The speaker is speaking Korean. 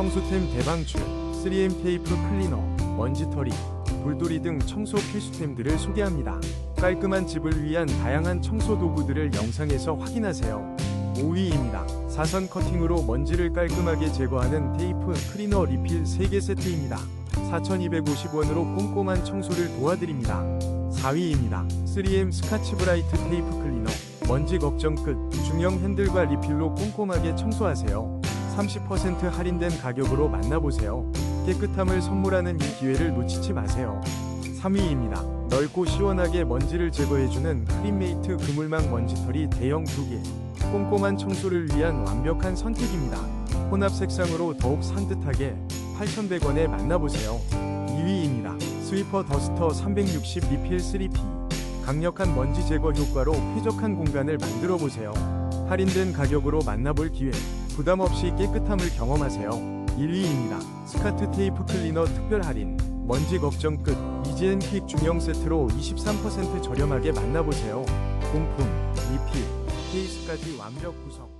청소템 대방출, 3M 테이프 클리너, 먼지털이, 돌돌이 등 청소 필수템들을 소개합니다. 깔끔한 집을 위한 다양한 청소 도구들을 영상에서 확인하세요. 5위입니다. 사선 커팅으로 먼지를 깔끔하게 제거하는 테이프 클리너 리필 3개 세트입니다. 4,250원으로 꼼꼼한 청소를 도와드립니다. 4위입니다. 3M 스카치 브라이트 테이프 클리너. 먼지 걱정 끝. 중형 핸들과 리필로 꼼꼼하게 청소하세요. 30% 할인된 가격으로 만나보세요. 깨끗함을 선물하는 이 기회를 놓치지 마세요. 3위입니다. 넓고 시원하게 먼지를 제거해주는 크림메이트 그물망 먼지털이 대형 2개. 꼼꼼한 청소를 위한 완벽한 선택입니다. 혼합 색상으로 더욱 산뜻하게 8,100원에 만나보세요. 2위입니다. 스위퍼 더스터 360 리필 3P. 강력한 먼지 제거 효과로 쾌적한 공간을 만들어 보세요. 할인된 가격으로 만나볼 기회. 부담 없이 깨끗함을 경험하세요. 1위입니다. 스카트 테이프 클리너 특별 할인. 먼지 걱정 끝. 이지엔 퀵 중형 세트로 23% 저렴하게 만나보세요. 공품, 리필, 케이스까지 완벽 구성.